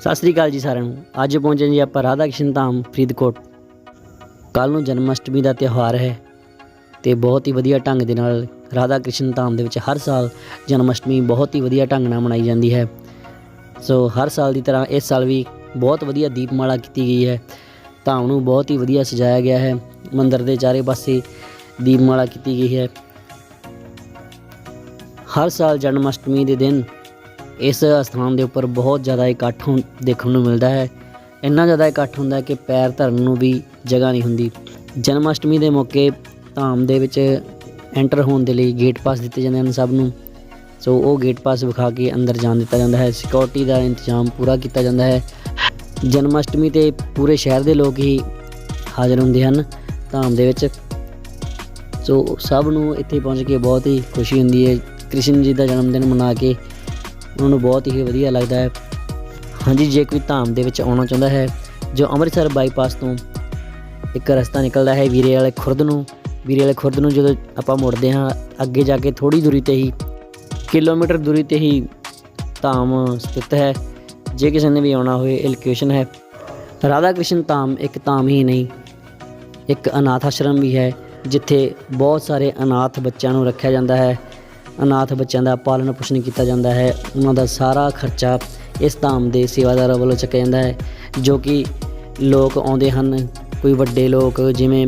ਸਤਿ ਸ੍ਰੀ ਅਕਾਲ ਜੀ ਸਾਰਿਆਂ ਨੂੰ। ਅੱਜ ਪਹੁੰਚੇ ਜੀ ਆਪਾਂ ਰਾਧਾ ਕ੍ਰਿਸ਼ਨ ਧਾਮ ਫਰੀਦਕੋਟ। ਕੱਲ ਨੂੰ ਜਨਮ ਅਸ਼ਟਮੀ ਦਾ ਤਿਉਹਾਰ ਹੈ ਤੇ ਬਹੁਤ ਹੀ ਵਧੀਆ ਢੰਗ ਦੇ ਨਾਲ ਰਾਧਾ ਕ੍ਰਿਸ਼ਨ ਧਾਮ ਦੇ ਵਿੱਚ ਹਰ ਸਾਲ ਜਨਮ ਅਸ਼ਟਮੀ ਬਹੁਤ ਹੀ ਵਧੀਆ ਢੰਗ ਨਾਲ ਮਨਾਈ ਜਾਂਦੀ ਹੈ। ਸੋ ਹਰ ਸਾਲ ਦੀ ਤਰ੍ਹਾਂ ਇਸ ਸਾਲ ਵੀ ਬਹੁਤ ਵਧੀਆ ਦੀਪਮਾਲਾ ਕੀਤੀ ਗਈ ਹੈ। ਧਾਮ ਨੂੰ ਬਹੁਤ ਹੀ ਵਧੀਆ ਸਜਾਇਆ ਗਿਆ ਹੈ। ਮੰਦਿਰ ਦੇ ਚਾਰੇ ਪਾਸੇ ਦੀਪਮਾਲਾ ਕੀਤੀ ਗਈ ਹੈ। ਹਰ ਸਾਲ ਜਨਮ ਅਸ਼ਟਮੀ ਦੇ ਦਿਨ ਇਸ ਸਥਾਨ ਦੇ ਉੱਪਰ ਬਹੁਤ ਜ਼ਿਆਦਾ ਇਕੱਠ ਹੁੰ- ਦੇਖਣ ਨੂੰ ਮਿਲਦਾ ਹੈ। ਇੰਨਾ ਜ਼ਿਆਦਾ ਇਕੱਠ ਹੁੰਦਾ ਕਿ ਪੈਰ ਧਰਨ ਨੂੰ ਵੀ ਜਗ੍ਹਾ ਨਹੀਂ ਹੁੰਦੀ। ਜਨਮ ਅਸ਼ਟਮੀ ਦੇ ਮੌਕੇ ਧਾਮ ਦੇ ਵਿੱਚ ਐਂਟਰ ਹੋਣ ਦੇ ਲਈ ਗੇਟ ਪਾਸ ਦਿੱਤੇ ਜਾਂਦੇ ਹਨ ਸਭ ਨੂੰ। ਸੋ ਉਹ ਗੇਟ ਪਾਸ ਵਿਖਾ ਕੇ ਅੰਦਰ ਜਾਣ ਦਿੱਤਾ ਜਾਂਦਾ ਹੈ। ਸਿਕਿਉਰਿਟੀ ਦਾ ਇੰਤਜ਼ਾਮ ਪੂਰਾ ਕੀਤਾ ਜਾਂਦਾ ਹੈ। ਜਨਮ ਅਸ਼ਟਮੀ ਤੇ ਪੂਰੇ ਸ਼ਹਿਰ ਦੇ ਲੋਕ ਹੀ ਹਾਜ਼ਰ ਹੁੰਦੇ ਹਨ ਧਾਮ ਦੇ ਵਿੱਚ। ਸੋ ਸਭ ਨੂੰ ਇੱਥੇ ਪਹੁੰਚ ਕੇ ਬਹੁਤ ਹੀ ਖੁਸ਼ੀ ਹੁੰਦੀ ਹੈ। ਕ੍ਰਿਸ਼ਨ ਜੀ ਦਾ ਜਨਮ ਦਿਨ ਮਨਾ ਕੇ ਉਹਨਾਂ ਨੂੰ ਬਹੁਤ ਹੀ ਵਧੀਆ ਲੱਗਦਾ ਹੈ। ਹਾਂਜੀ, ਜੇ ਕੋਈ ਧਾਮ ਦੇ ਵਿੱਚ ਆਉਣਾ ਚਾਹੁੰਦਾ ਹੈ, ਜੋ ਅੰਮ੍ਰਿਤਸਰ ਬਾਈਪਾਸ ਤੋਂ ਇੱਕ ਰਸਤਾ ਨਿਕਲਦਾ ਹੈ ਵੀਰੇ ਵਾਲੇ ਖੁਰਦ ਨੂੰ, ਵੀਰੇ ਵਾਲੇ ਖੁਰਦ ਨੂੰ ਜਦੋਂ ਆਪਾਂ ਮੁੜਦੇ ਹਾਂ, ਅੱਗੇ ਜਾ ਕੇ ਥੋੜੀ ਦੂਰੀ ਤੇ ਹੀ, ਕਿਲੋਮੀਟਰ ਦੂਰੀ ਤੇ ਹੀ ਧਾਮ ਸਥਿਤ ਹੈ। ਜੇ ਕਿਸੇ ਨੇ ਵੀ ਆਉਣਾ ਹੋਵੇ ਇਹ ਲੋਕੇਸ਼ਨ ਹੈ। ਰਾਧਾ ਕ੍ਰਿਸ਼ਨ ਧਾਮ ਇੱਕ ਧਾਮ ਹੀ ਨਹੀਂ, ਇੱਕ ਅਨਾਥ ਆਸ਼ਰਮ ਵੀ ਹੈ, ਜਿੱਥੇ ਬਹੁਤ ਸਾਰੇ ਅਨਾਥ ਬੱਚਿਆਂ ਨੂੰ ਰੱਖਿਆ ਜਾਂਦਾ ਹੈ। ਅਨਾਥ ਬੱਚਿਆਂ ਦਾ ਪਾਲਣ ਪੋਸ਼ਣ ਕੀਤਾ ਜਾਂਦਾ ਹੈ। ਉਹਨਾਂ ਦਾ ਸਾਰਾ ਖਰਚਾ ਇਸ ਧਾਮ ਦੇ ਸੇਵਾਦਾਰਾਂ ਵੱਲੋਂ ਚੱਕਿਆ ਜਾਂਦਾ ਹੈ, ਜੋ ਕਿ ਲੋਕ ਆਉਂਦੇ ਹਨ। ਕੋਈ ਵੱਡੇ ਲੋਕ, ਜਿਵੇਂ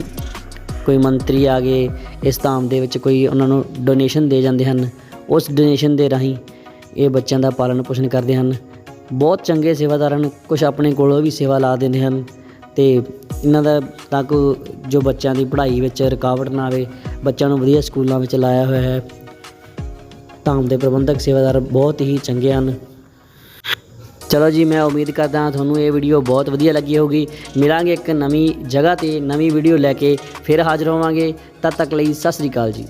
ਕੋਈ ਮੰਤਰੀ ਆ ਗਏ, ਇਸ ਧਾਮ ਦੇ ਵਿੱਚ ਕੋਈ ਉਹਨਾਂ ਨੂੰ ਡੋਨੇਸ਼ਨ ਦੇ ਜਾਂਦੇ ਹਨ। ਉਸ ਡੋਨੇਸ਼ਨ ਦੇ ਰਾਹੀਂ ਇਹ ਬੱਚਿਆਂ ਦਾ ਪਾਲਣ ਪੋਸ਼ਣ ਕਰਦੇ ਹਨ। ਬਹੁਤ ਚੰਗੇ ਸੇਵਾਦਾਰ ਹਨ ਕੁਝ ਆਪਣੇ ਕੋਲੋਂ ਵੀ ਸੇਵਾ ਲਾ ਦਿੰਦੇ ਹਨ ਤੇ ਇਹਨਾਂ ਦਾ ਤਾਂ ਜੋ ਬੱਚਿਆਂ ਦੀ ਪੜ੍ਹਾਈ ਵਿੱਚ ਰੁਕਾਵਟ ਨਾ ਆਵੇ, ਬੱਚਿਆਂ ਨੂੰ ਵਧੀਆ ਸਕੂਲਾਂ ਵਿੱਚ ਲਾਇਆ ਹੋਇਆ ਹੈ। ਧਾਮ ਦੇ ਪ੍ਰਬੰਧਕ ਸੇਵਾਦਾਰ ਬਹੁਤ ਹੀ ਚੰਗੇ ਹਨ। ਚਲੋ ਜੀ, ਮੈਂ ਉਮੀਦ ਕਰਦਾ ਹਾਂ ਤੁਹਾਨੂੰ ਇਹ ਵੀਡੀਓ ਬਹੁਤ ਵਧੀਆ ਲੱਗੀ ਹੋਊਗੀ। ਮਿਲਾਂਗੇ ਇੱਕ ਨਵੀਂ ਜਗ੍ਹਾ ਤੇ ਨਵੀਂ ਵੀਡੀਓ ਲੈ ਕੇ, ਫਿਰ ਹਾਜ਼ਰ ਹੋਵਾਂਗੇ। ਤਦ ਤੱਕ ਲਈ ਸਤਿ ਸ੍ਰੀ ਅਕਾਲ ਜੀ।